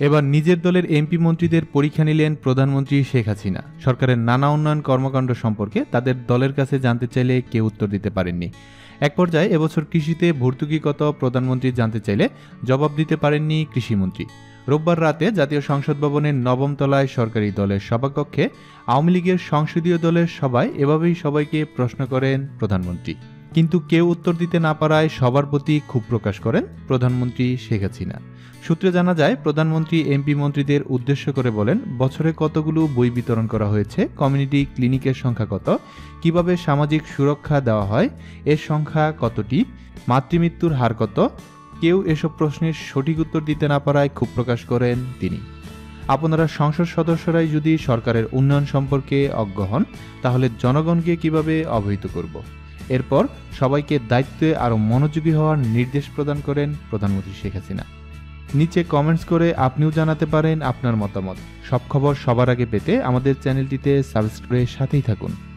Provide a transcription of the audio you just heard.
এবার নিজের দলের এমপি মন্ত্রীদের পরীক্ষা নিলেন প্রধানমন্ত্রী শেখ হাসিনা। সরকারের নানা উন্নয়ন কর্মকাণ্ড সম্পর্কে তাদের দলের কাছে জানতে চাইলে কেউ উত্তর দিতে পারেননি। এক পর্যায়ে এবছর কৃষিতে ভর্তুকি কত প্রধানমন্ত্রী জানতে চাইলে জবাব দিতে পারেননি কৃষিমন্ত্রী রোববার রাতে জাতীয় সংসদ ভবনের নবম তলায় সরকারি দলের সভাকক্ষে আওয়ামী লীগের সংসদীয় দলের সভায় এভাবেই সবাইকে প্রশ্ন করেন প্রধানমন্ত্রী। কিন্তু কেউ উত্তর দিতে না পারায় সবার প্রতি ক্ষোভ প্রকাশ করেন প্রধানমন্ত্রী শেখ হাসিনা। সূত্রে জানা যায়, প্রধানমন্ত্রী, এমপি মন্ত্রীদের উদ্দেশ্য করে বলেন, বছরে কতগুলো বই বিতরণ করা হয়েছে, কমিউনিটি ক্লিনিকের সংখ্যা কত, কীভাবে সামাজিক সুরক্ষা দেওয়া হয়, এর সংখ্যা কতটি, মাতৃমৃত্যুর হার কত, কেউ এসব প্রশ্নের সঠিক উত্তর দিতে না পারায় ক্ষোভ প্রকাশ করেন তিনি। আপনারা সংসদ সদস্যরাই যদি সরকারের উন্নয়ন সম্পর্কে অজ্ঞ হন, তাহলে জনগণকে কীভাবে অবহিত করব? এরপর সবাইকে দায়িত্বে আরও মনোযোগী হওয়ার নির্দেশ প্রদান করেন প্রধানমন্ত্রী শেখ হাসিনা। নিচে কমেন্টস করে আপনিও জানাতে পারেন আপনার মতামত। সব খবর সবার আগে পেতে আমাদের চ্যানেলটিতে সাবস্ক্রাইবের সাথেই থাকুন।